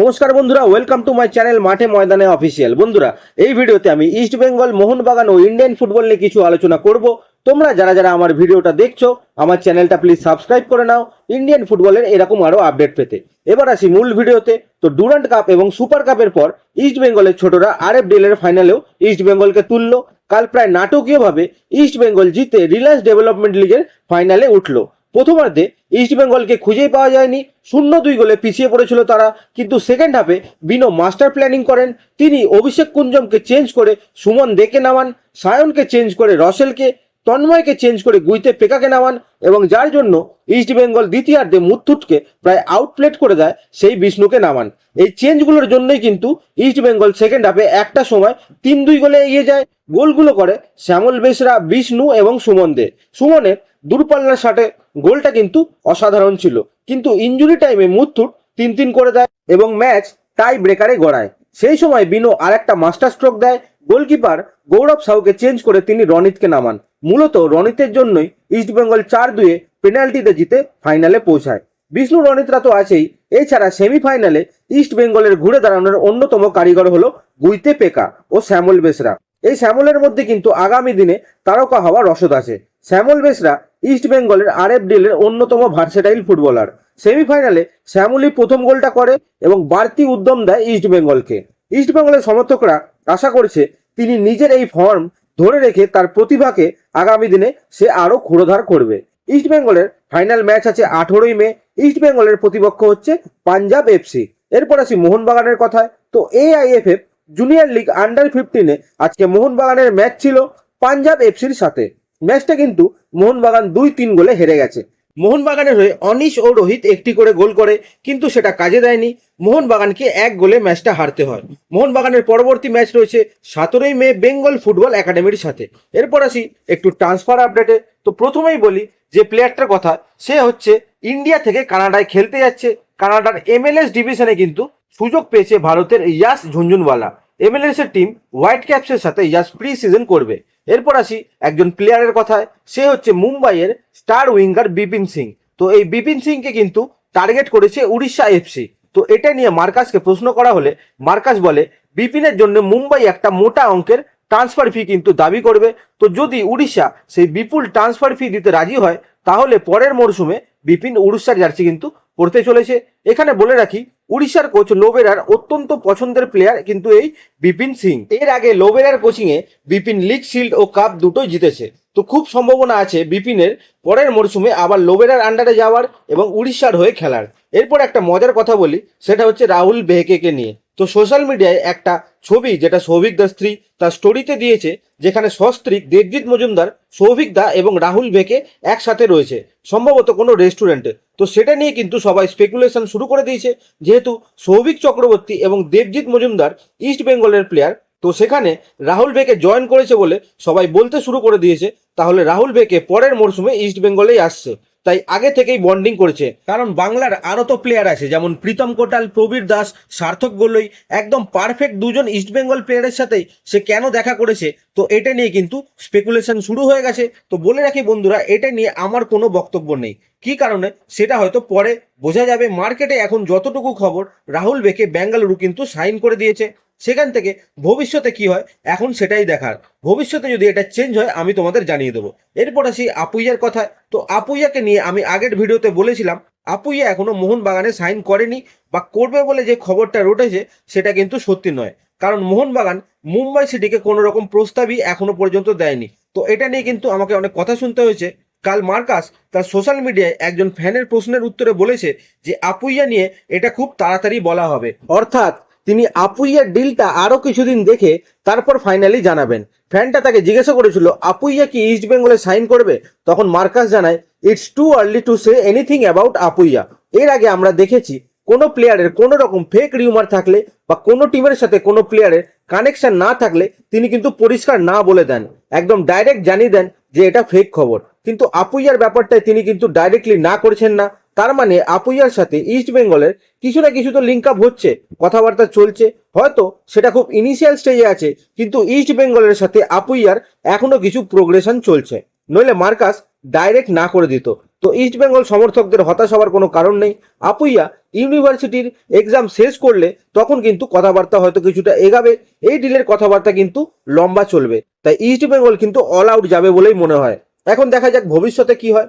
নমস্কার বন্ধুরা welcome to my channel মাঠে ময়দানে অফিসিয়াল বন্ধুরা, এই ভিডিওতে আমি ইস্ট বেঙ্গল মোহনবাগান ও ইন্ডিয়ান ফুটবল নিয়ে কিছু আলোচনা করব। তোমরা যারা যারা আমার ভিডিওটা দেখছ, আমার চ্যানেলটা প্লিজ সাবস্ক্রাইব করে নাও ইন্ডিয়ান ফুটবলের এরকম আরও আপডেট পেতে। এবার আসি মূল ভিডিওতে। তো ডুরান্ট কাপ এবং সুপার কাপের পর ইস্ট বেঙ্গলের ছোটরা আর এফ এর ফাইনালেও ইস্ট বেঙ্গলকে তুললো। কাল প্রায় নাটকীয়ভাবে ইস্ট বেঙ্গল জিতে রিলায়েন্স ডেভেলপমেন্ট লিগের ফাইনালে উঠল। প্রথমার্ধে ইস্ট বেঙ্গলকে খুঁজেই পাওয়া যায়নি। শূন্য দুই গোলে পিছিয়ে পড়েছিল তারা, কিন্তু সেকেন্ড হাফে বিনো মাস্টার প্ল্যানিং করেন। তিনি অভিষেক কুঞ্জমকে চেঞ্জ করে সুমন দেকে নামান, সায়নকে চেঞ্জ করে রসেলকে, তন্ময়কে চেঞ্জ করে গুইতে পেকাকে নামান এবং যার জন্য ইস্ট বেঙ্গল দ্বিতীয়ার্ধে মুথুটকে প্রায় আউটপ্লেট করে দেয় সেই বিষ্ণুকে নামান। এই চেঞ্জগুলোর জন্যই কিন্তু ইস্ট বেঙ্গল সেকেন্ড হাফে একটা সময় তিন দুই গোলে এগিয়ে যায়। গোলগুলো করে শ্যামল বেসরা, বিষ্ণু এবং সুমন দে। সুমনের দূরপাল্লার শাটে গোলটা কিন্তু অসাধারণ ছিল। কিন্তু ইঞ্জুরি টাইমে মুথুট তিন তিন করে দেয় এবং ম্যাচ টাই ব্রেকারে গড়ায়। সেই সময় বিনো আর একটা মাস্টার স্ট্রোক দেয়। গোলকিপার গৌরব সাউকে চেঞ্জ করে তিনি রনিতকে নামান। মূলত রনিতের জন্যই ইস্টবেঙ্গল চার দুয়ে পেনাল্টিতে জিতে ফাইনালে পৌঁছায়। বিষ্ণু রনিতরা তো আছেই। এছাড়া সেমিফাইনালে ইস্ট বেঙ্গলের ঘুরে দাঁড়ানোর অন্যতম কারিগর হলো গুইতে পেকা ও শ্যামল বেসরা। এই শ্যামলের মধ্যে কিন্তু আগামী দিনে তারকা হওয়া রসদ আছে। শ্যামল বেসরা ইস্ট বেঙ্গলের আর এফ ডিলের অন্যতম ভার্সেটাইল ফুটবলার সেমিফাইনালে শ্যামলি প্রথম গোলটা করে এবং বাড়তি উদ্যম দেয় ইস্ট বেঙ্গলকে। ইস্ট বেঙ্গলের সমর্থকরা আশা করছে তিনি নিজের এই ফর্ম ধরে রেখে তার প্রতিভাকে আগামী দিনে সে আরও ক্ষুরোধার করবে। ইস্ট বেঙ্গলের ফাইনাল ম্যাচ আছে আঠেরোই মে। ইস্ট বেঙ্গলের প্রতিপক্ষ হচ্ছে পাঞ্জাব এফসি এরপর আসি মোহনবাগানের কথায়। তো এআইএফএফ জুনিয়র লিগ আন্ডার ফিফটিনে আজকে মোহনবাগানের ম্যাচ ছিল পাঞ্জাব এফসির সাথে। ম্যাচটা কিন্তু মোহনবাগান দুই তিন গোলে হেরে গেছে। মোহনবাগানের হয়ে অনিশ ও রোহিত একটি করে গোল করে, কিন্তু সেটা কাজে দেয়নি। মোহনবাগানকে এক গোলে ম্যাচটা হারতে হয়। মোহনবাগানের পরবর্তী ম্যাচ রয়েছে সতেরোই মে বেঙ্গল ফুটবল একাডেমির সাথে। এরপর আসি একটু ট্রান্সফার আপডেটে তো প্রথমেই বলি যে প্লেয়ারটার কথা, সে হচ্ছে ইন্ডিয়া থেকে কানাডায় খেলতে যাচ্ছে। কানাডার এমএলএস ডিভিশনে কিন্তু সুযোগ পেয়েছে ভারতের ইয়াস ঝুনঝুনওয়ালা। এমএলএস এর টিম হোয়াইট ক্যাপসের সাথে ইয়াস প্রি সিজন করবে। এরপর আসি একজন প্লেয়ারের কথায়। সে হচ্ছে মুম্বাইয়ের স্টার উইঙ্গার বিপিন সিং। তো এই বিপিন সিংকে কিন্তু টার্গেট করেছে উড়িষ্যা এফসি তো এটা নিয়ে মার্কাসকে প্রশ্ন করা হলে মার্কাস বলে, বিপিনের জন্য মুম্বাই একটা মোটা অঙ্কের ট্রান্সফার ফি কিন্তু দাবি করবে। তো যদি উড়িষ্যা সেই বিপুল ট্রান্সফার ফি দিতে রাজি হয়, তাহলে পরের মরশুমে বিপিন উড়িষ্যার জার্সি কিন্তু পড়তে চলেছে। এখানে বলে রাখি, উড়িষ্যার কোচ লোবেরার অত্যন্ত পছন্দের প্লেয়ার কিন্তু এই বিপিন সিং। এর আগে লোবেরার কোচিংয়ে বিপিন লিগ, শিল্ড ও কাপ দুটোই জিতেছে। তো খুব সম্ভাবনা আছে বিপিনের পরের মরশুমে আবার লোবেরার আন্ডারে যাওয়ার এবং উড়িষ্যার হয়ে খেলার। এরপর একটা মজার কথা বলি, সেটা হচ্ছে রাহুল বেহেকেকে নিয়ে। তো সোশ্যাল মিডিয়ায় একটা ছবি যেটা সৌভিক দাস স্ত্রী তার স্টোরিতে দিয়েছে, যেখানে সস্ত্রীক দেবজিৎ মজুমদার, সৌভিক দা এবং রাহুল বেকে একসাথে রয়েছে, সম্ভবত কোনো রেস্টুরেন্টে তো সেটা নিয়ে কিন্তু সবাই স্পেকুলেশন শুরু করে দিয়েছে, যেহেতু সৌভিক চক্রবর্তী এবং দেবজিৎ মজুমদার ইস্ট বেঙ্গলের প্লেয়ার তো সেখানে রাহুল বেকে জয়েন করেছে বলে সবাই বলতে শুরু করে দিয়েছে, তাহলে রাহুল বেকে পরের মরশুমে ইস্ট বেঙ্গলেই আসছে। তাই আগে থেকেই বন্ডিং করেছে। কারণ বাংলার আরও তো প্লেয়ার আছে, যেমন প্রীতম কোটাল, প্রবীর দাস, সার্থক গোল্লই, একদম পারফেক্ট দুজন ইস্ট বেঙ্গল প্লেয়ারের সাথেই সে কেন দেখা করেছে, তো এটা নিয়ে কিন্তু স্পেকুলেশন শুরু হয়ে গেছে। তো বলে রাখি বন্ধুরা, এটা নিয়ে আমার কোনো বক্তব্য নেই। কি কারণে? সেটা হয়তো পরে বোঝা যাবে। মার্কেটে এখন যতটুকু খবর, রাহুল বেকে বেঙ্গালুরু কিন্তু সাইন করে দিয়েছে। সেখান থেকে ভবিষ্যতে কি হয়? এখন সেটাই দেখার। ভবিষ্যতে যদি এটা চেঞ্জ হয়, আমি তোমাদের জানিয়ে দেবো। এরপর আসি আপুইয়ার কথায়। তো আপুইয়াকে নিয়ে আমি আগের ভিডিওতে বলেছিলাম, আপুইয়া এখনও মোহনবাগানে সাইন করেনি বা করবে বলে যে খবরটা রটেছে, সেটা কিন্তু সত্যি নয়। কারণ মোহনবাগান মুম্বাই সিটিকে কোনো রকম প্রস্তাবই এখনও পর্যন্ত দেয়নি। তো এটা নিয়ে কিন্তু আমাকে অনেক কথা শুনতে হয়েছে। কাল মার্কাস তার সোশ্যাল মিডিয়ায় একজন ফ্যানের প্রশ্নের উত্তরে বলেছে যে, আপুইয়া নিয়ে এটা খুব তাড়াতাড়ি বলা হবে। অর্থাৎ তিনি আপুইয়ার ডিলটা আরও কিছুদিন দেখে তারপর ফাইনালি জানাবেন। ফ্যানটা তাকে জিজ্ঞাসা করেছিল, আপুইয়া কি ইস্ট বেঙ্গলে সাইন করবে? তখন মার্কাস জানায় it's too early to say anything about Apuia. এর আগে আমরা দেখেছি, কোনো প্লেয়ারের কোনো রকম ফেক রিউমার থাকলে বা কোনো টিমের সাথে কোনো প্লেয়ারের কানেকশন না থাকলে তিনি কিন্তু পরিষ্কার না বলে দেন। একদম ডাইরেক্ট জানিয়ে দেন যে এটা ফেক খবর। কিন্তু আপুইয়ার ব্যাপারটায় তিনি কিন্তু ডাইরেক্টলি না করছেন না। তার মানে আপুইয়ার সাথে ইস্ট বেঙ্গলের কিছু না কিছু তো লিঙ্ক আপ হচ্ছে, কথাবার্তা চলছে। হয়তো সেটা খুব ইনিশিয়াল স্টেজে আছে, কিন্তু ইস্ট বেঙ্গলের সাথে আপুইয়ার এখনও কিছু প্রোগ্রেশন চলছে। নইলে মার্কাস ডাইরেক্ট না করে দিত। তো ইস্ট বেঙ্গল সমর্থকদের হতাশ হওয়ার কোনো কারণ নেই। আপুইয়া ইউনিভার্সিটির এক্সাম শেষ করলে তখন কিন্তু কথাবার্তা হয়তো কিছুটা এগাবে। এই ডিলের কথাবার্তা কিন্তু লম্বা চলবে। তাই ইস্ট বেঙ্গল কিন্তু অল আউট যাবে বলেই মনে হয়। এখন দেখা যাক ভবিষ্যতে কি হয়।